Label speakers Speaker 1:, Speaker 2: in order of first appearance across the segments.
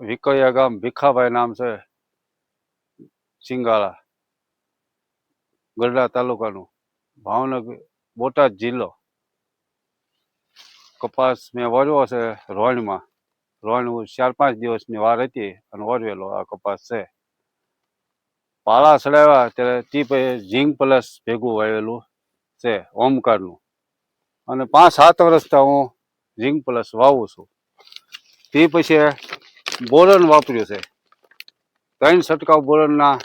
Speaker 1: વિકૈયા ગામ ભીખાભાઈ નામ છે સિંગાળા ગઢડા તાલુકાનું, ભાવનગર, બોટાદ જિલ્લો. કપાસ મેં વાવ્યો છે રોણમાં રોણ ચાર પાંચ દિવસની વાર હતી અને વાવેલો આ કપાસ છે. પાળા ચડાવ્યા ત્યારે તે પછી ઝીંક પ્લસ ભેગું વાવેલું છે ઓમકારનું. અને પાંચ સાત વર્ષથી હું ઝીંગ પ્લસ વાવું છું. તે પછી બોરન વાપર્યું છે. ત્રણ છંટકાવ બોરનના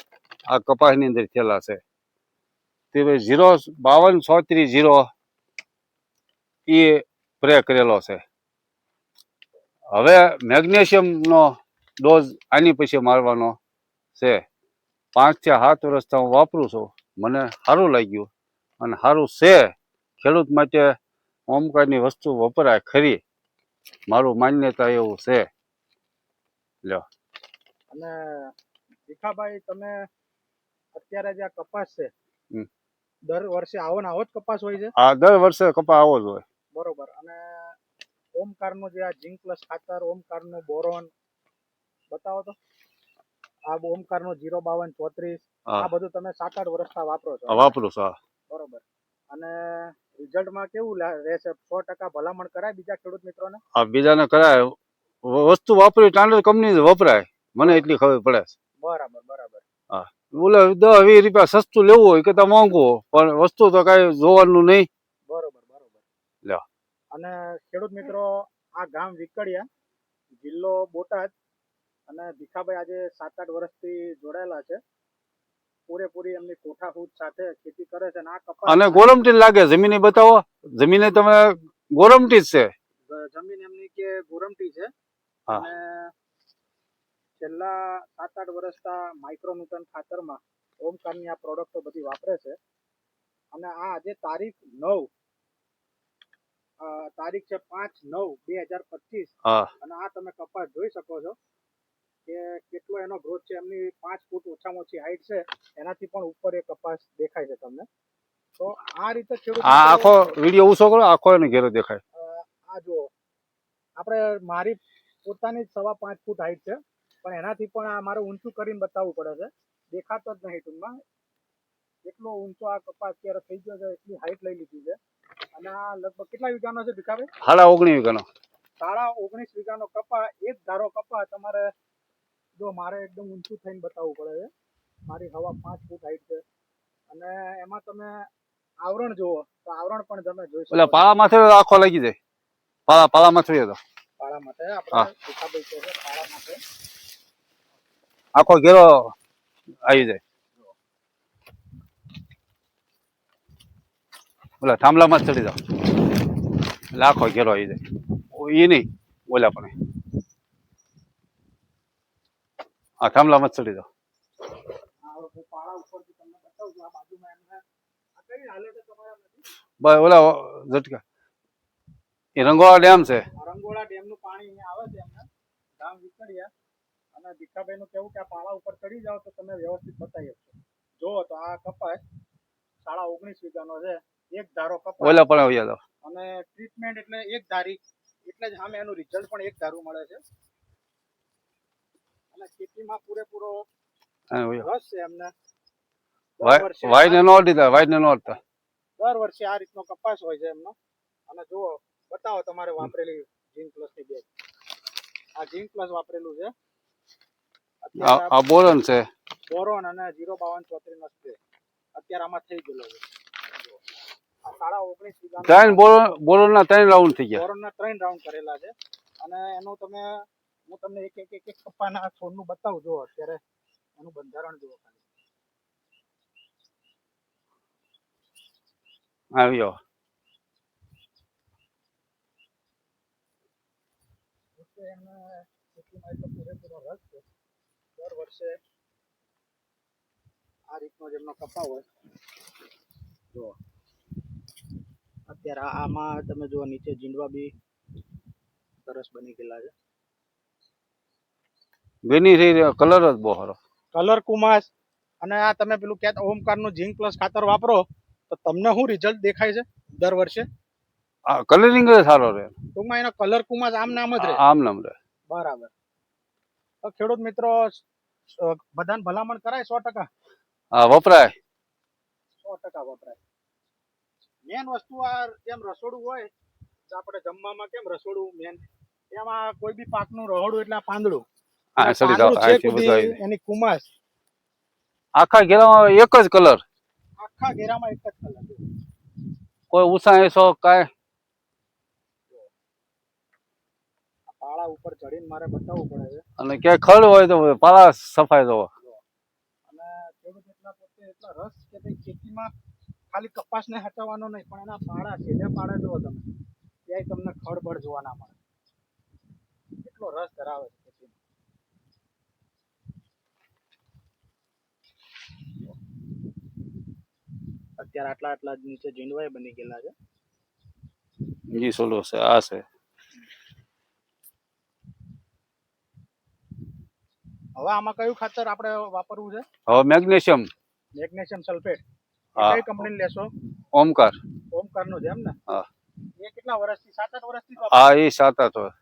Speaker 1: આ કપાસની અંદર થયેલા છે. તે ભાઈ ઝીરો બાવન ચોત્રીસ ઝીરો એ સ્પ્રે કરેલો છે. હવે મેગ્નેશિયમનો ડોઝ આની પછી મારવાનો છે. પાંચથી સાત વર્ષથી હું વાપરું છું. મને સારું લાગ્યું અને સારું છે. ખેડૂત માટે ઓમકારની વસ્તુ વપરાય ખરી. મારું માન્યતા એવું છે. લ્યો
Speaker 2: અને ભીખાભાઈ તમે અત્યારે જે આ કપાસ છે
Speaker 1: હમ.
Speaker 2: દર વર્ષે આવો ને આવો જ કપાસ હોય છે?
Speaker 1: આ દર વર્ષે કપા આવો જ હોય.
Speaker 2: બરોબર. અને ઓમકારનું જે આ ઝિંક પ્લસ ખાતર ઓમકારનું બોરોન બતાવો તો. આ ઓમકારનું જીરો બાવન ચોત્રીસ આ બધું તમે સાત આઠ વર્ષથી વાપરો છો.
Speaker 1: આ વાપરું છું હા.
Speaker 2: બરોબર. અને રિઝલ્ટમાં કેવું લા- રહેશે? સો ટકા ભલામણ કરાય બીજા ખેડૂત મિત્રોને?
Speaker 1: આ બીજાને કરાય. વસ્તુ વાપરી સ્ટાન્ડર્ડ કંપની વપરાય. મને એટલી ખબર પડે છે.
Speaker 2: બરાબર બરાબર.
Speaker 1: બોલે દસ વીસ રૂપિયા સસ્તું લેવું હોય કે તો મોંઘું પણ વસ્તુ તો કાંઈ જોવાનું નહીં.
Speaker 2: બરોબર બરોબર.
Speaker 1: લ્યો.
Speaker 2: અને ખેડૂત મિત્રો આ ગામ વિકડિયા જિલ્લો બોટાદ અને ભીખાભાઈ આજે સાત આઠ વર્ષથી જોડાયેલા છે. પૂરેપૂરી એમની કોઠાહૂદ સાથે ખેતી કરે છે અને આ કપાસ
Speaker 1: અને ગોરમટી લાગે જમીને બતાવો. જમીને તમે ગોરમટી જ છે.
Speaker 2: જમીન એમની કે ગોરમટી છે?
Speaker 1: હા.
Speaker 2: અને છેલ્લા સાત આઠ વર્ષના માઇક્રોન્યુટન ખાતરમાં ઓમકારની આ પ્રોડક્ટો બધી વાપરે છે. અને આ આજે તારીખ નવ તારીખ છે પાંચ નવ બે હજાર પચીસ. અને આ તમે કપાસ જોઈ શકો છો કે કેટલો એનો ગ્રોથ છે. એમની પાંચ ફૂટ ઓછામાં ઓછી હાઈટ છે. એનાથી પણ ઉપર એ કપાસ દેખાય છે તમને. તો આ રીતે ખેડૂત
Speaker 1: આ આખો વીડિયો ઊંચો કરો આખો એનો ઘેરો દેખાય.
Speaker 2: આ જુઓ. આપણે મારી પોતાની જ સવા પાંચ ફૂટ હાઈટ છે. પણ એનાથી પણ આ મારે ઊંચું કરીને બતાવવું પડે છે. દેખાતો જ નહીં ટૂંકમાં. એટલો ઊંચો આ કપાસ અત્યારે થઈ ગયો છે એટલી હાઈટ લઈ લીધી છે. અને આ લગભગ કેટલા વીઘાનો છે ભીખાભાઈ?
Speaker 1: સાડા ઓગણીસ વીઘાનો.
Speaker 2: સાડા ઓગણીસ વીઘાનો કપા એક ધારો કપા તમારે જો મારે એકદમ ઊંચું થઈને બતાવવું પડે છે. મારી હવા પાંચ ફૂટ હાઈટ છે. અને એમાં તમે આવરણ જુઓ તો આવરણ પણ તમે જોઈ શકો.
Speaker 1: પાળા માથે આખો લાગી જાય. પાળા પાળા માથે તો.
Speaker 2: પાળા માટે. આપણે ભીખાભાઈ કહે છે પાળા માટે.
Speaker 1: આખો ઘેરો આવી જાય. ઓલા થાંભલામાં ચડી જાવ એટલે આખો ઘેરો આવી જાય. એ નહીં ઓલા પણ. હા થાંભલામાં જ ચડી બસ ઓલા ઝટકા. એ રંગોળા ડેમ છે.
Speaker 2: રંગોળા ડેમનું પાણી અહીંયા આવે છે એમને. ગામ વિકડિયા અને ભીખાભાઈનું કેવું કે આ પાળા ઉપર ચડી જાઓ તો તમે વ્યવસ્થિત બતાવી શકશો જુઓ તો આ કપાસ સાડા ઓગણીસ વીઘાનો છે. એક ધારો કપાસ.
Speaker 1: ઓલા પણ જાવ
Speaker 2: અને ટ્રીટમેન્ટ એટલે એક ધારી. એટલે જ સામે એનું રિઝલ્ટ પણ એક ધારું મળે છે. અને ખેતીમાં પૂરેપૂરો રસ છે એમને.
Speaker 1: વાઈટ ને નો દીધા વાઈટ ને નો
Speaker 2: દર વર્ષે આ રીતનો કપાસ હોય છે એમનો. અને જુઓ બતાવો તમારે વાપરેલી જીન પ્લસની બેગ આ જીન પ્લસ વાપરેલું છે.
Speaker 1: આ બોરોન છે.
Speaker 2: બોરોન અને જીરો બાવન ચોત્રીસ નો સ્પ્રે અત્યારે આમાં થઈ ગયેલો છે. સાડા ઓગણીસ
Speaker 1: ત્રણ બોરન બોરન ના ત્રણ રાઉન્ડ થઈ ગયા.
Speaker 2: બોરોન ના ત્રણ રાઉન્ડ કરેલા છે. અને એનું તમે હું તમને એક એક એક એક કપ્પાના છોડનું બતાવું. જો અત્યારે એનું બંધારણ જુઓ ખાલી.
Speaker 1: આવી જાવ
Speaker 2: એમને ખેતીમાં એટલો પૂરેપૂરો રસ છે. દર વર્ષે આ રીતનો જેમનો કપા હોય. જો અત્યારે આમાં તમે જુઓ નીચે જીંડવા બી સરસ બની ગયેલા છે.
Speaker 1: બેની થઈ કલર જ બહુ સારો.
Speaker 2: કલર કુમાસ. અને આ તમે પેલું ક્યાં ઓમકારનું ઝીંક પ્લસ ખાતર વાપરો તો તમને શું રિઝલ્ટ દેખાય છે દર વર્ષે?
Speaker 1: કલરિંગ સારો રહે.
Speaker 2: ટૂંકમાં એનો કલર કુમાર આમ નામ જ રહે.
Speaker 1: આમ નામ રહે.
Speaker 2: બરાબર. તો ખેડૂત મિત્રો બધાને ભલામણ કરાય સો ટકા?
Speaker 1: હા વપરાય.
Speaker 2: સો ટકા વપરાય. મેન વસ્તુ આ જેમ રસોડું હોય તો આપણે જમવામાં કેમ રસોડું મેન એમાં કોઈ બી પાકનું રહોડું એટલે આ પાંદડું. એની કુમાશ
Speaker 1: આખા ઘેરામાં એક જ કલર
Speaker 2: આખા ઘેરામાં એક જ કલર
Speaker 1: કોઈ ઉષા એસો કાંઈ?
Speaker 2: પાળા ઉપર ચડીને મારે બતાવવું પડે છે.
Speaker 1: અને ક્યાંય ખડ હોય તો પાલા સફાઈ દો
Speaker 2: અને ખેડૂત એટલા પોતે એટલા રસ કે ભાઈ ખેતીમાં ખાલી કપાસને હટાવવાનો નહીં પણ એના પાળા છે જે પાળા જુઓ તમે. ત્યાંય તમને ખડબડ જોવા ના મળે. એટલો રસ ધરાવે છે ખેતીમાં. અત્યારે આટલા આટલા નીચે ઝીંડવાય બની ગયેલા છે.
Speaker 1: જી સોલો છે આ છે.
Speaker 2: હવે આમાં કયું ખાતર આપણે વાપરવું છે?
Speaker 1: હવે મેગ્નેશિયમ.
Speaker 2: Magnesium sulphate. કઈ કંપની લેશો?
Speaker 1: ઓમકાર.
Speaker 2: ઓમકારનું છે એમ ને?
Speaker 1: હા.
Speaker 2: એ કેટલા વર્ષથી સાત આઠ વર્ષથી
Speaker 1: હા એ સાત આઠ હોય